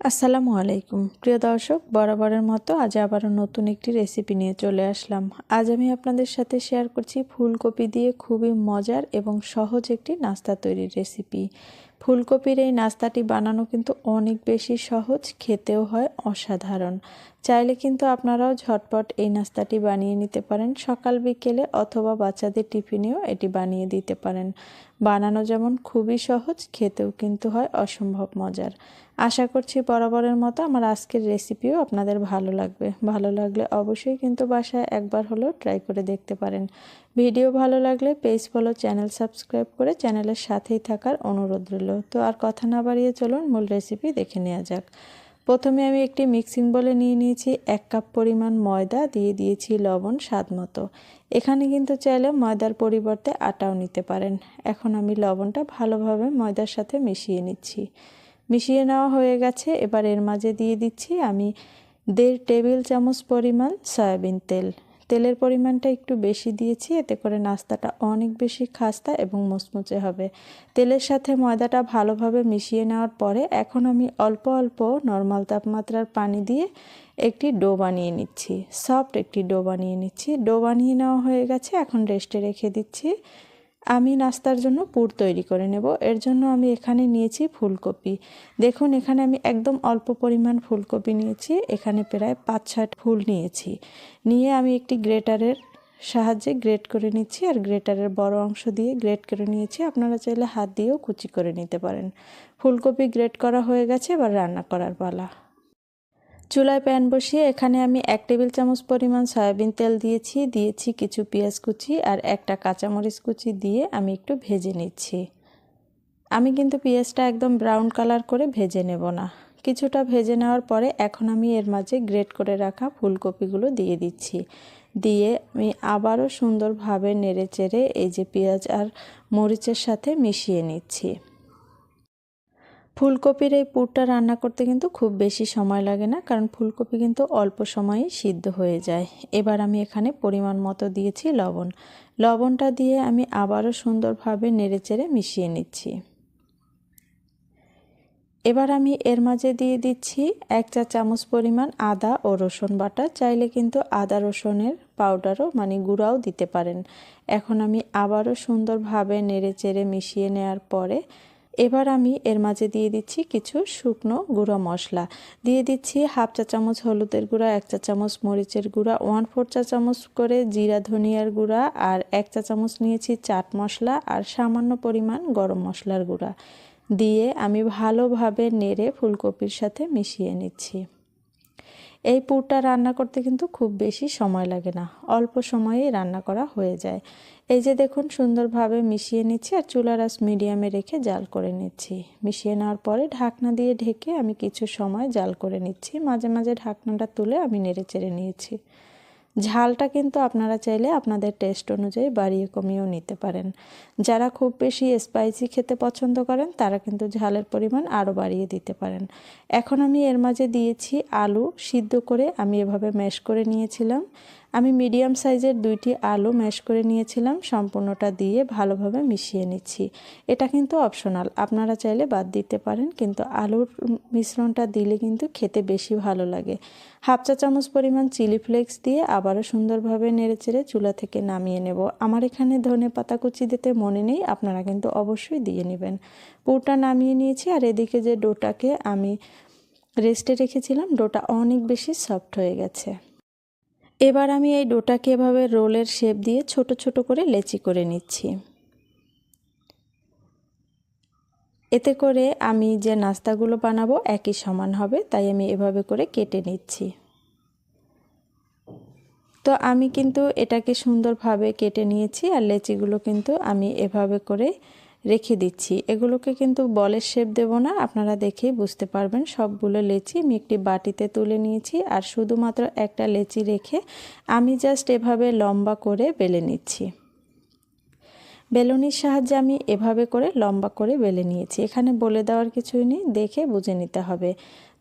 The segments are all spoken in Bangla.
আসসালামু আলাইকুম। প্রিয় দর্শক, বরাবরের মতো আজ আবারও নতুন একটি রেসিপি নিয়ে চলে আসলাম। আজ আমি আপনাদের সাথে শেয়ার করছি ফুলকপি দিয়ে খুবই মজার এবং সহজ একটি নাস্তা তৈরির রেসিপি। ফুলকপির এই নাস্তাটি বানানো কিন্তু অনেক বেশি সহজ, খেতেও হয় অসাধারণ। চাইলে কিন্তু আপনারাও ঝটপট এই নাস্তাটি বানিয়ে নিতে পারেন। সকাল বিকেলে অথবা বাচ্চাদের টিফিনেও এটি বানিয়ে দিতে পারেন। বানানো যেমন খুবই সহজ, খেতেও কিন্তু হয় অসম্ভব মজার। আশা করছি বরাবরের মতো আমার আজকের রেসিপিও আপনাদের ভালো লাগবে। ভালো লাগলে অবশ্যই কিন্তু বাসায় একবার হলেও ট্রাই করে দেখতে পারেন। ভিডিও ভালো লাগলে পেজ ফলো, চ্যানেল সাবস্ক্রাইব করে চ্যানেলের সাথেই থাকার অনুরোধ রইল। তো আর কথা না বাড়িয়ে চলুন, মূল রেসিপি দেখে নেওয়া যাক। প্রথমে আমি একটি মিক্সিং বলে নিয়ে নিয়েছি, এক কাপ পরিমাণ ময়দা, দিয়ে দিয়েছি লবণ, স্বাদ মতো। এখানে কিন্তু চাইলে ময়দার পরিবর্তে আটাও নিতে পারেন। এখন আমি লবণটা ভালোভাবে ময়দার সাথে মিশিয়ে নিচ্ছি। মিশিয়ে নেওয়া হয়ে গেছে, এবার এর মাঝে দিয়ে দিচ্ছি আমি দেড় টেবিল চামচ পরিমাণ সয়াবিন তেল। তেলের পরিমাণটা একটু বেশি দিয়েছি, এতে করে নাস্তাটা অনেক বেশি খাস্তা এবং মচমচে হবে। তেলের সাথে ময়দাটা ভালোভাবে মিশিয়ে নেওয়ার পরে এখন আমি অল্প অল্প নর্মাল তাপমাত্রার পানি দিয়ে একটি ডো বানিয়ে নিচ্ছি, সফট একটি ডো বানিয়ে নিচ্ছি। ডো বানিয়ে নেওয়া হয়ে গেছে, এখন রেস্টে রেখে দিচ্ছি। আমি নাস্তার জন্য পুর তৈরি করে নেব। এর জন্য আমি এখানে নিয়েছি ফুলকপি। দেখুন, এখানে আমি একদম অল্প পরিমাণ ফুলকপি নিয়েছি। এখানে প্রায় পাঁচ ছয় ফুল নিয়েছি। নিয়ে আমি একটি গ্রেটারের সাহায্যে গ্রেট করে নিচ্ছি আর গ্রেটারের বড় অংশ দিয়ে গ্রেট করে নিয়েছি। আপনারা চাইলে হাত দিয়েও কুচি করে নিতে পারেন। ফুলকপি গ্রেট করা হয়ে গেছে, এবার রান্না করার পালা। চুলায় প্যান বসিয়ে এখানে আমি এক টেবিল চামচ পরিমাণ সয়াবিন তেল দিয়েছি দিয়েছি কিছু পেঁয়াজ কুচি আর একটা কাঁচামরিচ কুচি দিয়ে আমি একটু ভেজে নিচ্ছি। আমি কিন্তু পেঁয়াজটা একদম ব্রাউন কালার করে ভেজে নেব না। কিছুটা ভেজে নেওয়ার পরে এখন আমি এর মাঝে গ্রেট করে রাখা ফুলকপিগুলো দিয়ে দিচ্ছি। দিয়ে আমি আবারও সুন্দরভাবে নেড়ে চেড়ে এই যে পেঁয়াজ আর মরিচের সাথে মিশিয়ে নিচ্ছি। ফুলকপির এই পুরটা রান্না করতে কিন্তু খুব বেশি সময় লাগে না, কারণ ফুলকপি কিন্তু অল্প সময়েই সিদ্ধ হয়ে যায়। এবার আমি এখানে পরিমাণ মতো দিয়েছি লবণ। লবণটা দিয়ে আমি আবারও সুন্দরভাবে নেড়েচেড়ে মিশিয়ে নিচ্ছি। এবার আমি এর মাঝে দিয়ে দিচ্ছি এক চা চামচ পরিমাণ আদা ও রসুন বাটা। চাইলে কিন্তু আদা রসুনের পাউডারও মানে গুঁড়াও দিতে পারেন। এখন আমি আবারও সুন্দরভাবে নেড়ে চেড়ে মিশিয়ে নেওয়ার পরে এবার আমি এর মাঝে দিয়ে দিচ্ছি কিছু শুকনো গুঁড়ো মশলা। দিয়ে দিচ্ছি হাফ চা চামচ হলুদের গুঁড়া, এক চা চামচ মরিচের গুঁড়া, ওয়ান ফোর চা চামচ করে জিরা ধনিয়ার গুঁড়া আর এক চা চামচ নিয়েছি চাট মশলা আর সামান্য পরিমাণ গরম মশলার গুঁড়া। দিয়ে আমি ভালোভাবে নেড়ে ফুলকপির সাথে মিশিয়ে নিচ্ছি। এই পুরটা রান্না করতে কিন্তু খুব বেশি সময় লাগে না। অল্প সময়েই রান্না করা হয়ে যায়। এই যে দেখুন, সুন্দরভাবে মিশিয়ে নিচ্ছি আর চুলার আস মিডিয়ামে রেখে জাল করে নিচ্ছি। মিশিয়ে নেওয়ার পরে ঢাকনা দিয়ে ঢেকে আমি কিছু সময় জাল করে নিচ্ছি। মাঝে মাঝে ঢাকনাটা তুলে আমি নেড়ে চেড়ে নিয়েছি। ঝালটা কিন্তু আপনারা চাইলে আপনাদের টেস্ট অনুযায়ী বাড়িয়ে কমিয়েও নিতে পারেন। যারা খুব বেশি স্পাইসি খেতে পছন্দ করেন, তারা কিন্তু ঝালের পরিমাণ আরও বাড়িয়ে দিতে পারেন। এখন আমি এর মাঝে দিয়েছি আলু সিদ্ধ করে আমি এভাবে ম্যাশ করে নিয়েছিলাম। আমি মিডিয়াম সাইজের দুইটি আলু ম্যাশ করে নিয়েছিলাম, সম্পূর্ণটা দিয়ে ভালোভাবে মিশিয়ে নিচ্ছি। এটা কিন্তু অপশনাল, আপনারা চাইলে বাদ দিতে পারেন, কিন্তু আলুর মিশ্রণটা দিলে কিন্তু খেতে বেশি ভালো লাগে। হাফ চা চামচ পরিমাণ চিলি ফ্লেক্স দিয়ে আবারও সুন্দরভাবে নেড়েচেড়ে চুলা থেকে নামিয়ে নেব। আমার এখানে ধনে পাতা কুচি দিতে মনে নেই, আপনারা কিন্তু অবশ্যই দিয়ে নেবেন। পুরটা নামিয়ে নিয়েছি, আর এদিকে যে ডোটাকে আমি রেস্টে রেখেছিলাম, ডোটা অনেক বেশি সফট হয়ে গেছে। এবার আমি এই ডোটাকে এভাবে রোলের শেপ দিয়ে ছোট ছোট করে লেচি করে নিচ্ছি। এতে করে আমি যে নাস্তাগুলো বানাবো একই সমান হবে, তাই আমি এভাবে করে কেটে নিচ্ছি। তো আমি কিন্তু এটাকে সুন্দরভাবে কেটে নিয়েছি আর লেচিগুলো কিন্তু আমি এভাবে করে রেখে দিচ্ছি। এগুলোকে কিন্তু বলের শেপ দেব না, আপনারা দেখেই বুঝতে পারবেন। সবগুলো লেচি আমি একটি বাটিতে তুলে নিয়েছি আর শুধুমাত্র একটা লেচি রেখে আমি জাস্ট এভাবে লম্বা করে বেলে নিচ্ছি। বেলুনির সাহায্যে আমি এভাবে করে লম্বা করে বেলে নিয়েছি। এখানে বলে দেওয়ার কিছুই নেই, দেখে বুঝে নিতে হবে।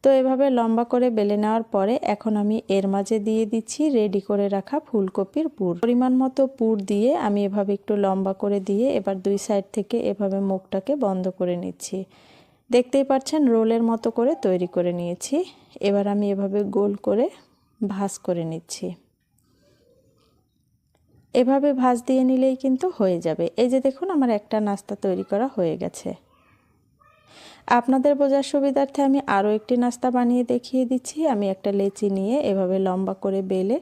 তো এভাবে লম্বা করে বেলে নেওয়ার পরে এখন আমি এর মাঝে দিয়ে দিচ্ছি রেডি করে রাখা ফুলকপির পুর। পরিমাণ মতো পুর দিয়ে আমি এভাবে একটু লম্বা করে দিয়ে এবার দুই সাইড থেকে এভাবে মুখটাকে বন্ধ করে নিচ্ছি। দেখতেই পাচ্ছেন রোলের মতো করে তৈরি করে নিয়েছি। এবার আমি এভাবে গোল করে ভাজ করে নিচ্ছি। এভাবে ভাজ দিয়ে নিলেই কিন্তু হয়ে যাবে। এই যে দেখুন আমার একটা নাস্তা তৈরি করা হয়ে গেছে। আপনাদের বোঝার সুবিধার্থে আমি আরও একটি নাস্তা বানিয়ে দেখিয়ে দিচ্ছি। আমি একটা লেচি নিয়ে এভাবে লম্বা করে বেলে,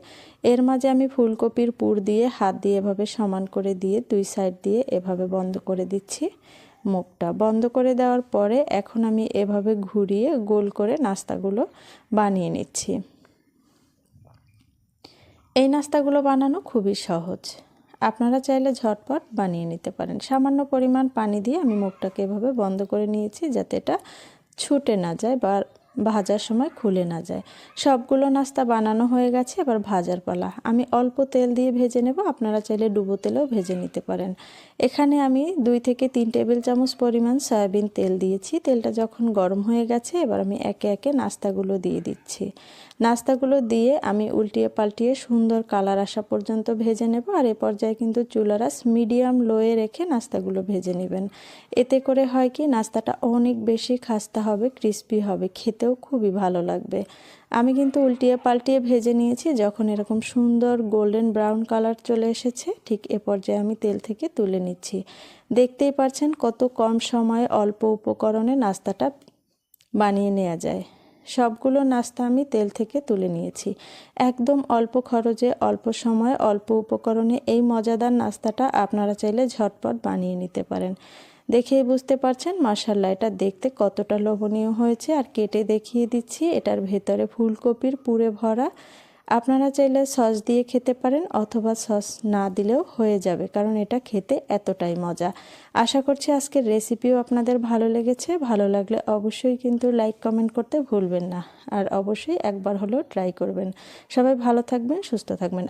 এর মাঝে আমি ফুলকপির পুর দিয়ে হাত দিয়ে এভাবে সমান করে দিয়ে দুই সাইড দিয়ে এভাবে বন্ধ করে দিচ্ছি মুখটা। বন্ধ করে দেওয়ার পরে এখন আমি এভাবে ঘুরিয়ে গোল করে নাস্তাগুলো বানিয়ে নিচ্ছি। এই নাস্তাগুলো বানানো খুবই সহজ। আপনারা চাইলে ঝটপট বানিয়ে নিতে পারেন। সামান্য পরিমাণ পানি দিয়ে আমি মুখটাকে এভাবে বন্ধ করে নিয়েছি যাতে এটা ছুটে না যায় বা ভাজার সময় খুলে না যায়। সবগুলো নাস্তা বানানো হয়ে গেছে, এবার ভাজার পালা। আমি অল্প তেল দিয়ে ভেজে নেব, আপনারা চাইলে ডুবো তেলেও ভেজে নিতে পারেন। এখানে আমি দুই থেকে তিন টেবিল চামচ পরিমাণ সয়াবিন তেল দিয়েছি। তেলটা যখন গরম হয়ে গেছে, এবার আমি একে একে নাস্তাগুলো দিয়ে দিচ্ছি। নাস্তাগুলো দিয়ে আমি উল্টিয়ে পাল্টিয়ে সুন্দর কালার আসা পর্যন্ত ভেজে নেব, আর এ পর্যায়ে কিন্তু চুলারাস মিডিয়াম লোয়ে রেখে নাস্তাগুলো ভেজে নেবেন। এতে করে হয় কি, নাস্তাটা অনেক বেশি খাস্তা হবে, ক্রিস্পি হবে খেতেও খুবই ভালো লাগবে। আমি কিন্তু উল্টিয়ে পাল্টিয়ে ভেজে নিয়েছি, যখন এরকম সুন্দর গোল্ডেন ব্রাউন কালার চলে এসেছে, ঠিক এ পর্যায়ে আমি তেল থেকে তুলে নিচ্ছি। দেখতেই পারছেন কত কম সময়ে অল্প উপকরণে নাস্তাটা বানিয়ে নেওয়া যায়। সবগুলো নাস্তা আমি তেল থেকে তুলে নিয়েছি। একদম অল্প খরচে, অল্প সময়ে, অল্প উপকরণে এই মজাদার নাস্তাটা আপনারা চাইলে ঝটপট বানিয়ে নিতে পারেন। দেখেই বুঝতে পারছেন মার্শাল্লাহ এটা দেখতে কতটা লোভনীয় হয়েছে। আর কেটে দেখিয়ে দিচ্ছি, এটার ভেতরে ফুলকপির পুরে ভরা। আপনারা চাইলে সস দিয়ে খেতে পারেন অথবা সস না দিলেও হয়ে যাবে, কারণ এটা খেতে এতটাই মজা। আশা করছি আজকের রেসিপিও আপনাদের ভালো লেগেছে। ভালো লাগলে অবশ্যই কিন্তু লাইক, কমেন্ট করতে ভুলবেন না। আর অবশ্যই একবার হলেও ট্রাই করবেন। সবাই ভালো থাকবেন, সুস্থ থাকবেন।